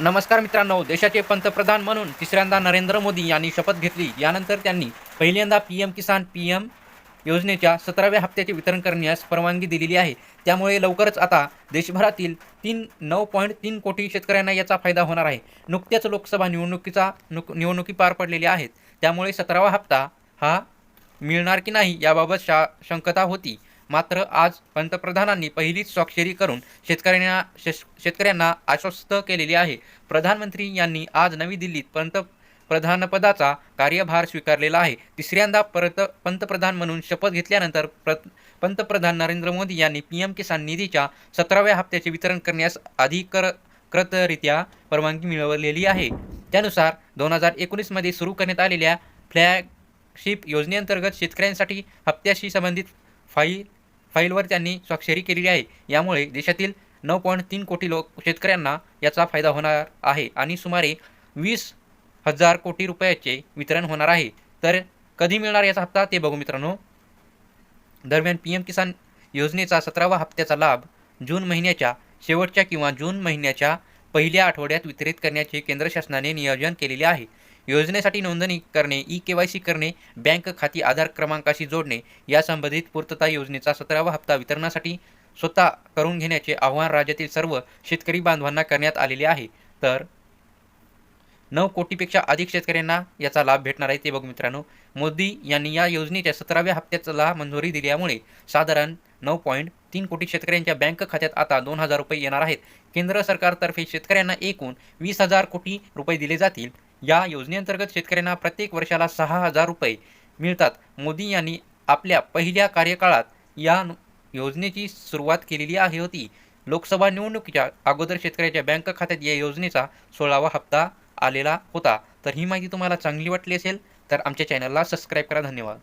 नमस्कार मित्रांनो देशाचे पंतप्रधान म्हणून तिसऱ्यांदा नरेंद्र मोदी यांनी शपथ घेतली. यानंतर त्यांनी पहिल्यांदा P M Kisan P M योजनेच्या सतराव्या हप्त्याचे वितरण करण्यास परवानगी दिलेली आहे. त्यामुळे लवकरच आता देशभरातील तीन नऊ पॉईंट तीन कोटी शेतकऱ्यांना याचा फायदा होणार आहे. नुकत्याच लोकसभा निवडणुकीचा नुक निवडणुकी पार पडलेल्या आहेत. त्यामुळे सतरावा हप्ता हा मिळणार की नाही याबाबत शा शंकता होती. मात्र आज पंतप्रधानांनी पहिलीच स्वाक्षरी करून शेतकऱ्यांना शेतकऱ्यांना आश्वस्त केलेली आहे. प्रधानमंत्री यांनी आज नवी दिल्लीत पंतप्रधानपदाचा कार्यभार स्वीकारलेला आहे. तिसऱ्यांदा परत पंतप्रधान म्हणून शपथ घेतल्यानंतर प्र पंतप्रधान नरेंद्र मोदी यांनी पी एम किसान निधीच्या सतराव्या हप्त्याचे वितरण करण्यास अधिकृतरित्या परवानगी मिळवलेली आहे. त्यानुसार दोन हजार एकोणीसमध्ये सुरू करण्यात आलेल्या फ्लॅगशिप योजनेअंतर्गत शेतकऱ्यांसाठी हप्त्याशी संबंधित फाईल फाईलवर त्यांनी स्वाक्षरी केलेली आहे. यामुळे देशातील नऊ पॉईंट तीन कोटी लोक शेतकऱ्यांना याचा फायदा होणार आहे आणि सुमारे वीस हजार कोटी रुपयाचे वितरण होणार आहे. तर कधी मिळणार याचा हप्ता ते बघू मित्रांनो. दरम्यान पी एम किसान योजनेचा सतरावा हप्त्याचा लाभ जून महिन्याच्या शेवटच्या किंवा जून महिन्याच्या पहिल्या आठवड्यात वितरित करण्याचे केंद्र शासनाने नियोजन केलेले आहे. योजनेसाठी नोंदणी करणे ई के वाय सी करणे बँक खाती आधार क्रमांकाशी जोडणे या संबंधित पूर्तता योजनेचा सतरावा हप्ता वितरणासाठी स्वतः करून घेण्याचे आव्हान राज्यातील सर्व शेतकरी बांधवांना करण्यात आलेले आहे. तर नऊ कोटीपेक्षा अधिक शेतकऱ्यांना याचा लाभ भेटणार आहे ते बघू मित्रांनो. मोदी यांनी या योजनेच्या सतराव्या हप्त्याला मंजुरी दिल्यामुळे साधारण नऊ पॉईंट तीन कोटी शेतकऱ्यांच्या बँक खात्यात आता दोन हजार रुपये येणार आहेत. केंद्र सरकारतर्फे शेतकऱ्यांना एकूण वीस हजार कोटी रुपये दिले जातील. या योजनेअंतर्गत शेतकऱ्यांना प्रत्येक वर्षाला सहा हजार रुपये मिळतात. मोदी यांनी आपल्या पहिल्या कार्यकाळात या योजनेची सुरुवात केलेली आहे होती. लोकसभा निवडणुकीच्या अगोदर शेतकऱ्याच्या बँक खात्यात या योजनेचा सोळावा हप्ता आलेला होता. तर ही माहिती तुम्हाला चांगली वाटली असेल तर आमच्या चॅनलला सबस्क्राईब करा. धन्यवाद.